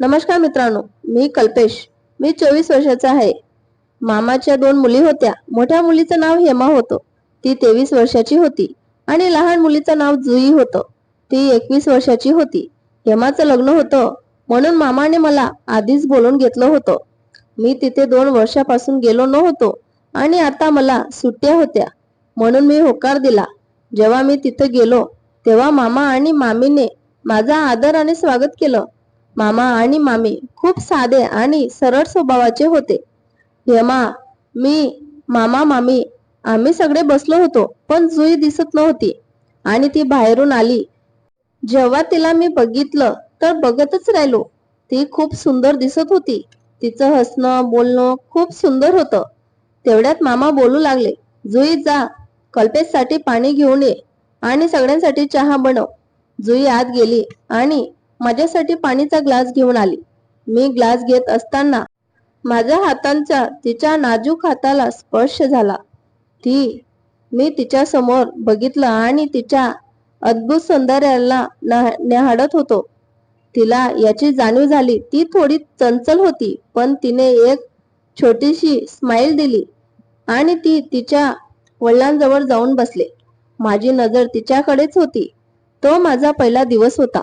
नमस्कार मित्रांनो मी कल्पेश. मी चोवीस वर्षाचा आहे. मामाच्या दोन मुली होत्या. मोठ्या मुलीचं नाव हेमा होतं. ती तेवीस वर्षाची होती आणि लहान मुलीचं नाव जुई होतं. ती एकवीस वर्षाची होती. हेमाचं लग्न होतं. म्हणून मामाने मला आधीच बोलून घेतलं होतं. मी तिथे दोन वर्षापासून गेलो नव्हतो आणि आता मला सुट्ट्या होत्या. म्हणून मी होकार दिला. जेव्हा मी तिथे गेलो तेव्हा मामा आणि मामीने माझा आदर आणि स्वागत केलं. मामा आणि मामी खूप साधे आणि सरळ स्वभावाचे होते. हेमा मी मामा मामी आम्ही सगळे बसलो होतो पण जुई दिसत नव्हती. आणि ती बाहेरून आली. जेव्हा तिला मी बघितलं तर बघतच राहिलो. ती खूप सुंदर दिसत होती. तिचं हसणं बोलणं खूप सुंदर होतं. तेवढ्यात मामा बोलू लागले जुई जा कल्पेशसाठी पाणी घेऊन ये आणि सगळ्यांसाठी चहा बनव. जुई आत गेली आणि माझ्यासाठी पाणीचा ग्लास घेऊन आली. मी ग्लास घेत असताना माझ्या हातांचा तिच्या नाजूक हाताला स्पर्श झाला. ती मी तिच्या समोर बघितलं आणि तिच्या अद्भुत सौंदर्याला न- होतो. तिला याची जाणीव झाली. ती थोडी चंचल होती पण तिने एक छोटीशी स्माइल दिली आणि ती तिच्या वडिलांजवळ जाऊन बसले. माझी नजर तिच्याकडेच होती. तो माझा पहिला दिवस होता.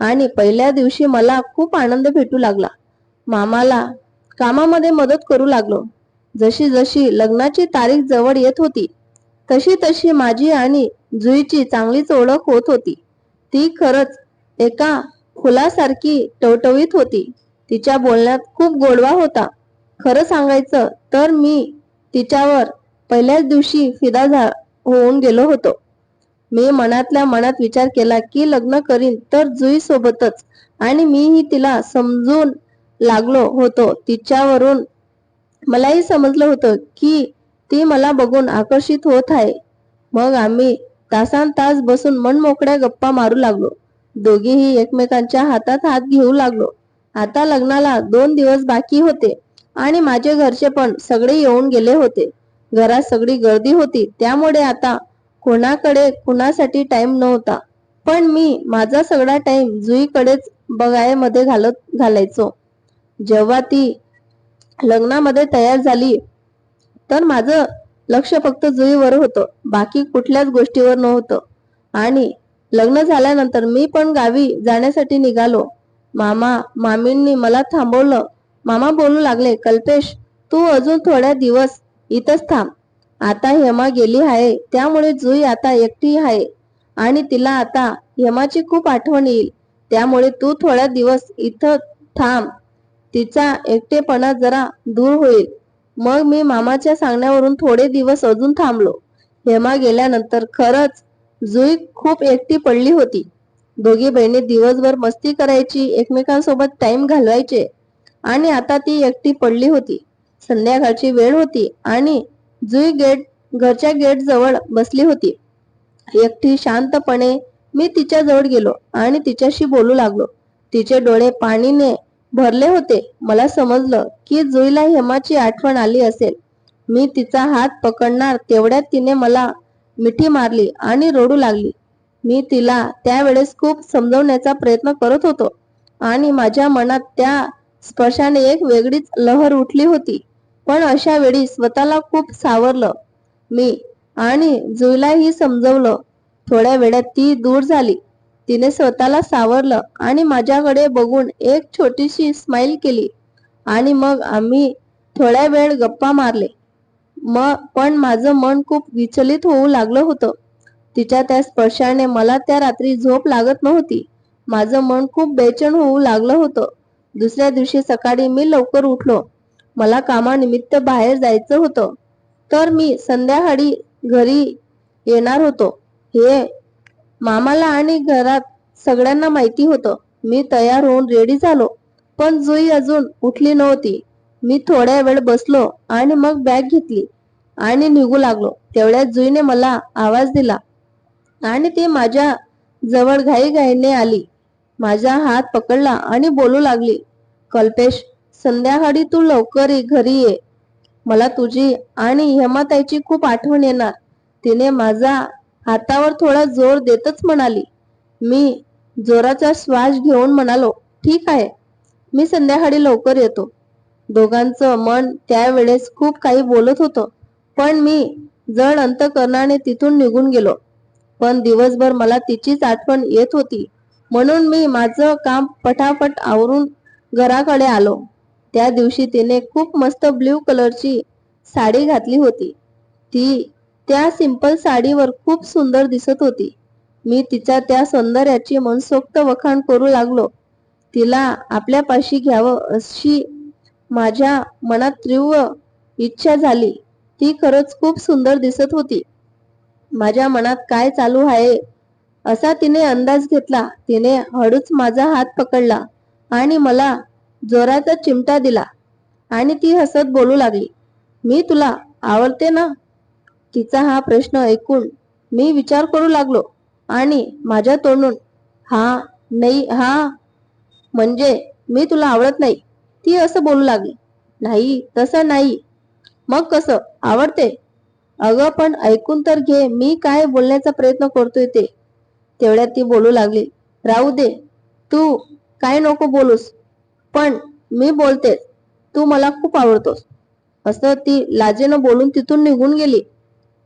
आणि पहिल्या दिवशी मला खूप आनंद भेटू लागला. मामाला कामामध्ये मदत करू लागलो. जशी जशी लग्नाची तारीख जवळ येत होती तशी तशी माझी आणि जुईची चांगलीच ओळख होत होती. ती खरंच एका फुलासारखी टवटवीत होती. तिच्या बोलण्यात खूप गोडवा होता. खरं सांगायचं तर मी तिच्यावर पहिल्याच दिवशी फिदा झा होऊन गेलो होतो. मी मनातल्या मनात विचार केला की लग्न करीन तर जुई सोबतच. आणि मीही तिला समजून लागलो होतो. तिच्यावरून मलाही समजलं होतं की ती मला बघून आकर्षित होत आहे. मग आम्ही तासान तास बसून मनमोकळ्या गप्पा मारू लागलो. दोघीही एकमेकांच्या हातात हात घेऊ लागलो. आता लग्नाला दोन दिवस बाकी होते आणि माझे घरचे पण सगळे येऊन गेले होते. घरात सगळी गर्दी होती. त्यामुळे आता कोणाकडे कुणासाठी टाइम नव्हता. पण मी माझा सगळा टाइम जुईकडेच बघायमध्ये घालत घालायचो. जेव्हा ती लग्नामध्ये तयार झाली तर माझं लक्ष फक्त जुईवर होतं. बाकी कुठल्याच गोष्टीवर नव्हतं. आणि लग्न झाल्यानंतर मी पण गावी जाण्यासाठी निघालो. मामा मामींनी मला थांबवलं. मामा बोलू लागले कल्पेश तू अजून थोड्या दिवस इथंच थांब. आता हेमा गेली आहे त्यामुळे जुई आता एकटी आहे. आणि तिला आता हेमाची खूप आठवण येईल त्यामुळे तू थोड्या दिवस इथं थांब. तिचा एकटेपणा जरा दूर होईल. मग मी मामाच्या सांगण्यावरून थोडे दिवस अजून थांबलो. हेमा गेल्यानंतर खरंच जुई खूप एकटी पडली होती. दोघी बहिणी दिवसभर मस्ती करायची एकमेकांसोबत टाइम घालवायचे. आणि आता ती एकटी पडली होती. संध्याकाळची वेळ होती आणि जुई गेट घरच्या गेट जवळ बसली होती. एकटी शांतपणे मी तिच्या जवळ गेलो आणि तिच्याशी बोलू लागलो. तिचे डोळे पाणीने भरले होते. मला समजलं की जुईला हेमाची आठवण आली असेल. मी तिचा हात पकडणार तेवढ्यात तिने मला मिठी मारली आणि रडू लागली. मी तिला त्यावेळेस खूप समजवण्याचा प्रयत्न करत होतो आणि माझ्या मनात त्या स्पर्शाने एक वेगळीच लहर उठली होती. पण अशा वेळी स्वतःला खूप सावरलं. मी आणि जुईलाही समजवलं. थोड्या वेळात ती दूर झाली. तिने स्वतःला सावरलं आणि माझ्याकडे बघून एक छोटीशी स्माईल केली. आणि मग आम्ही थोड्या वेळ गप्पा मारले. मग पण माझं मन खूप विचलित होऊ लागलं होतं. तिच्या त्या स्पर्शाने मला त्या रात्री झोप लागत नव्हती. माझं मन खूप बेचैन होऊ लागलं होतं. दुसऱ्या दिवशी सकाळी मी लवकर उठलो. मला कामानिमित्त बाहेर जायचं होतं. तर मी संध्याकाळी घरी येणार होतो. हे मामाला आणि घरात सगळ्यांना माहिती होतं. मी तयार होऊन रेडी झालो. पण जुई अजून उठली नव्हती. मी थोड्या वेळ बसलो आणि मग बॅग घेतली आणि निघू लागलो. तेवढ्यात जुईने मला आवाज दिला आणि ती माझ्या जवळ घाईघाईने आली. माझा हात पकडला आणि बोलू लागली. कल्पेश संध्याकाळी तू लवकर घरी ये. मला तुझी आणि हेमाताईची खूप आठवण येणार. तिने माझा हातावर थोडा जोर देतच म्हणाली. मी जोराचा श्वास घेऊन म्हणालो ठीक आहे. मी संध्याकाळी लवकर येतो. दोघांचं मन त्यावेळेस खूप काही बोलत होतं पण मी जड अंतकरणाने तिथून निघून गेलो. पण दिवसभर मला तिचीच आठवण येत होती. म्हणून मी माझं काम पटापट आवरून घराकडे आलो. त्या दिवशी तिने खूप मस्त ब्ल्यू कलरची साडी घातली होती. ती त्या सिंपल साडीवर खूप सुंदर दिसत होती. मी तिच्या त्या सौंदर्याची मनसोक्त वखाण करू लागलो. तिला आपल्यापाशी घ्यावं अशी माझ्या मनात तीव्र इच्छा झाली. ती खरंच खूप सुंदर दिसत होती. माझ्या मनात काय चालू आहे? असा तिने अंदाज घेतला. तिने हळूच माझा हात पकडला आणि मला जोराचा चिमटा दिला आणि ती हसत बोलू लागली. मी तुला आवडते ना? तिचा हा प्रश्न ऐकून मी विचार करू लागलो आणि माझ्या तोंडून हा नाही हा म्हणजे मी तुला आवडत नाही. ती असं बोलू लागली. नाही तसं नाही. मग कसं? आवडते? अगं पण ऐकून तर घे मी काय बोलण्याचा प्रयत्न करतोय ते. तेवढ्यात ती बोलू लागली. राहू दे तू काय नको बोलूस पण मी बोलते तू मला खूप आवडतोस. असं ती लाजेनं बोलून तिथून निघून गेली.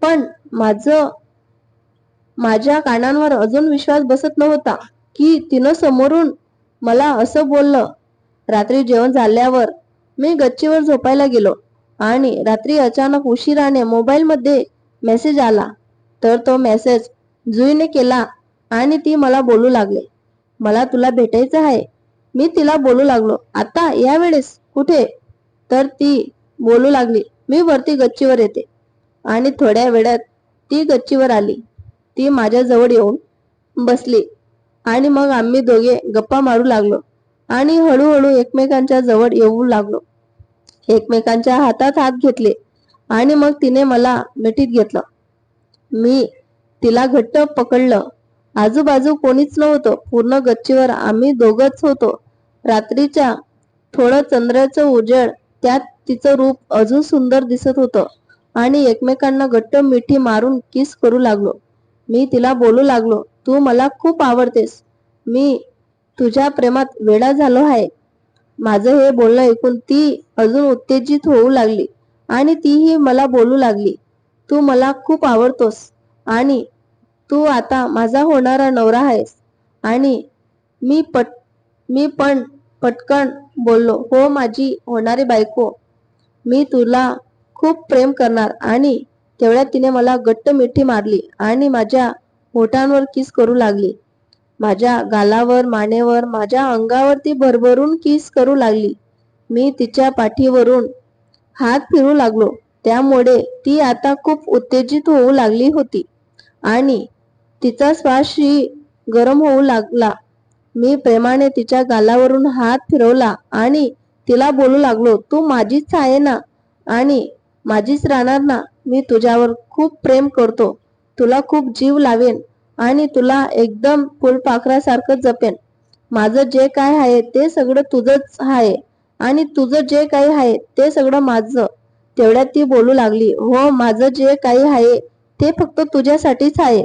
पण माझं माझ्या कानांवर अजून विश्वास बसत नव्हता की तिनं समोरून मला असं बोललं. रात्री जेवण झाल्यावर मी गच्चीवर झोपायला गेलो आणि रात्री अचानक उशिराने मोबाईलमध्ये मेसेज आला. तर तो मेसेज जुईने केला आणि ती मला बोलू लागले. मला तुला भेटायचं आहे. मी तिला बोलू लागलो. आता यावेळेस कुठे? तर ती बोलू लागली. मी वरती गच्चीवर येते. आणि थोड्या वेळात ती गच्चीवर आली. ती माझ्याजवळ येऊन बसली. आणि मग आम्ही दोघे गप्पा मारू लागलो. आणि हळूहळू एकमेकांच्या जवळ येऊ लागलो. एकमेकांच्या हातात हात घेतले. आणि मग तिने मला मिठीत घेतलं. मी तिला घट्ट पकडलं. आजूबाजू कोणीच नव्हतं. पूर्ण गच्चीवर आम्ही दोघच होतो. रात्रीच्या थोडं चंद्राचं उजेड त्यात तिचं रूप अजून सुंदर दिसत होतं. आणि एकमेकांना घट्ट मिठी मारून किस करू लागलो. मी तिला बोलू लागलो तू मला खूप आवडतेस. मी तुझ्या प्रेमात वेडा झालो आहे. माझं हे बोलणं ऐकून ती अजून उत्तेजित होऊ लागली आणि तीही मला बोलू लागली तू मला खूप आवडतोस आणि तू आता माझा होणारा नवरा आहेस. आणि मी पट मी पण पटकन बोललो हो माझी होणारी बायको मी तुला खूप प्रेम करणार. आणि तेवढ्यात तिने मला गट्ट मिठी मारली आणि माझ्या होठांवर किस करू लागली. माझ्या गालावर मानेवर माझ्या अंगावर ती भरभरून किस करू लागली. मी तिच्या पाठीवरून हात फिरू लागलो. त्यामुळे ती आता खूप उत्तेजित होऊ लागली होती. आणि तिचा श्वासही गरम होऊ लागला. मी प्रेमाने तिच्या गालावरून हात फिरवला आणि तिला बोलू लागलो तू माझीच आहे ना? आणि माझीच राहणार ना? मी तुझ्यावर खूप प्रेम करतो. तुला खूप जीव लावेन आणि तुला एकदम फुलपाखरासारखं जपेन. माझं जे काय आहे ते सगळं तुझंच आहे आणि तुझं जे काही आहे ते सगळं माझं. तेवढ्यात ती बोलू लागली हो माझं जे काही आहे ते फक्त तुझ्यासाठीच आहे.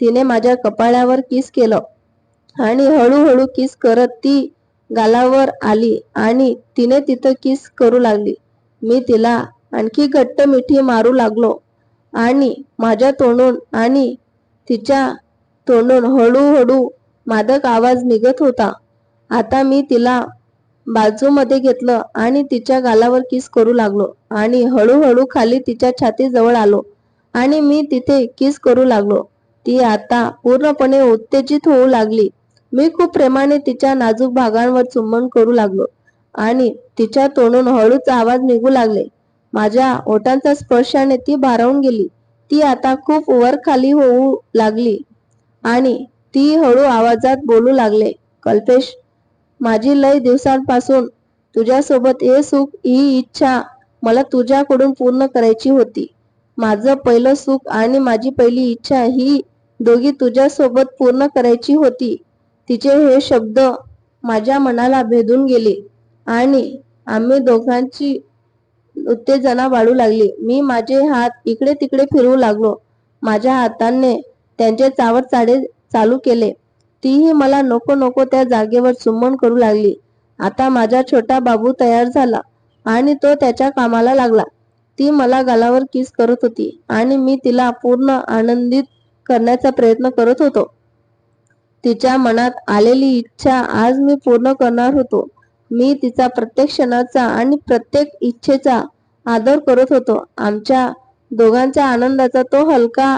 तिने माझ्या कपाळावर किस केलं? आणि हळूहळू किस करत ती गालावर आली आणि तिने तिथं किस करू लागली. मी तिला आणखी घट्ट मिठी मारू लागलो आणि माझ्या तोंडून आणि तिच्या तोंडून हळूहळू मादक आवाज निघत होता. आता मी तिला बाजूमध्ये घेतलं आणि तिच्या गालावर किस करू लागलो आणि हळूहळू खाली तिच्या छातीजवळ आलो आणि मी तिथे किस करू लागलो. ती आता पूर्णपणे उत्तेजित होऊ लागली. मी खूप प्रेमाने तिच्या नाजूक भागांवर चुंबन करू लागलो आणि तिच्या तोंडून हळूच आवाज निघू लागले. माझ्या ओठांच्या स्पर्शाने ती भारावून गेली. ती आता खूप वर खाली होऊ लागली आणि ती हळू आवाजात बोलू लागले कल्पेश माझी लय दिवसांपासून तुझ्यासोबत हे सुख ही इच्छा मला तुझ्याकडून पूर्ण करायची होती. माझं पहिलं सुख आणि माझी पहिली इच्छा ही दोघी तुझ्यासोबत पूर्ण करायची होती. तिचे हे शब्द माझ्या मनाला भेदून गेले आणि आम्ही दोघांची उत्तेजना वाढू लागली. मी माझे हात इकडे तिकडे फिरवू लागलो. माझ्या हाताने त्यांचे चावट चाडे चालू केले. तीही मला नको नको त्या जागेवर चुंबन करू लागली. आता माझा छोटा बाबू तयार झाला आणि तो त्याच्या कामाला लागला. ती मला गालावर किस करत होती आणि मी तिला पूर्ण आनंदित करण्याचा प्रयत्न करत होतो. तिच्या मनात आलेली इच्छा आज मी पूर्ण करणार होतो. मी तिचा प्रत्येक क्षणाचा आणि प्रत्येक इच्छेचा आदर करत होतो. आमच्या दोघांच्या आनंदाचा तो हलका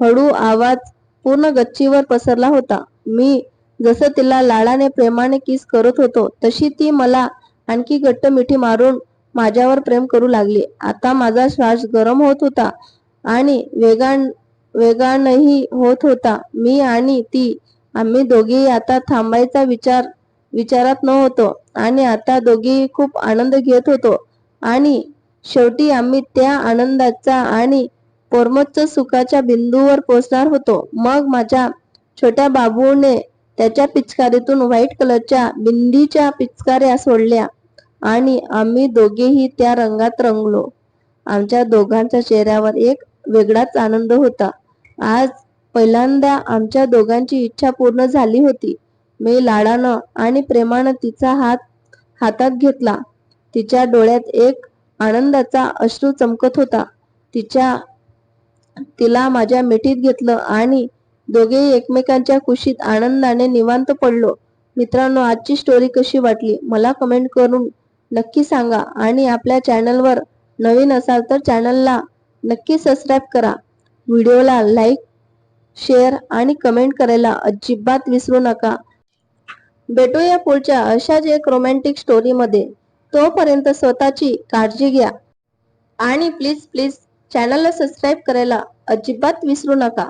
हळू आवाज पूर्ण गच्चीवर पसरला होता. मी जसं तिला लाडाने प्रेमाने किस करत होतो तशी ती मला आणखी घट्ट मिठी मारून माझ्यावर प्रेम करू लागली. आता माझा श्वास गरम होत होता आणि वेगान वेगानही होत होता. मी आणि ती आम्ही दोघेही आता थांबायचा विचार विचारात नव्हतो. आणि आता दोघेही खूप आनंद घेत होतो. आणि शेवटी आम्ही त्या आनंदाचा आणि पोरमोच्च सुखाच्या बिंदूवर पोहोचणार होतो. मग माझ्या छोट्या बाबूने त्याच्या पिचकारीतून व्हाईट कलरच्या बिंदीच्या पिचकाऱ्या सोडल्या आणि आम्ही दोघेही त्या रंगात रंगलो. आमच्या दोघांच्या चेहऱ्यावर एक वेगळाच आनंद होता. आज पहिल्यांदा आमच्या दोघांची इच्छा पूर्ण झाली होती. मी लाडानं आणि प्रेमानं तिचा हात हातात घेतला. तिच्या डोळ्यात एक आनंदाचा अश्रू चमकत होता. तिच्या तिला माझ्या मिठीत घेतलं आणि दोघेही एकमेकांच्या कुशीत आनंदाने निवांत पडलो. मित्रांनो आजची स्टोरी कशी वाटली? मला कमेंट करून नक्की सांगा आणि आपल्या चॅनलवर नवीन असाल तर चॅनलला नक्की सबस्क्राईब करा. व्हिडिओला लाईक शेअर आणि कमेंट करायला अजिबात विसरू नका. भेटूया पुढच्या अशाच एक रोमॅन्टिक स्टोरीमध्ये तोपर्यंत स्वतःची काळजी घ्या. आणि प्लीज प्लीज चॅनलला सबस्क्राईब करायला अजिबात विसरू नका.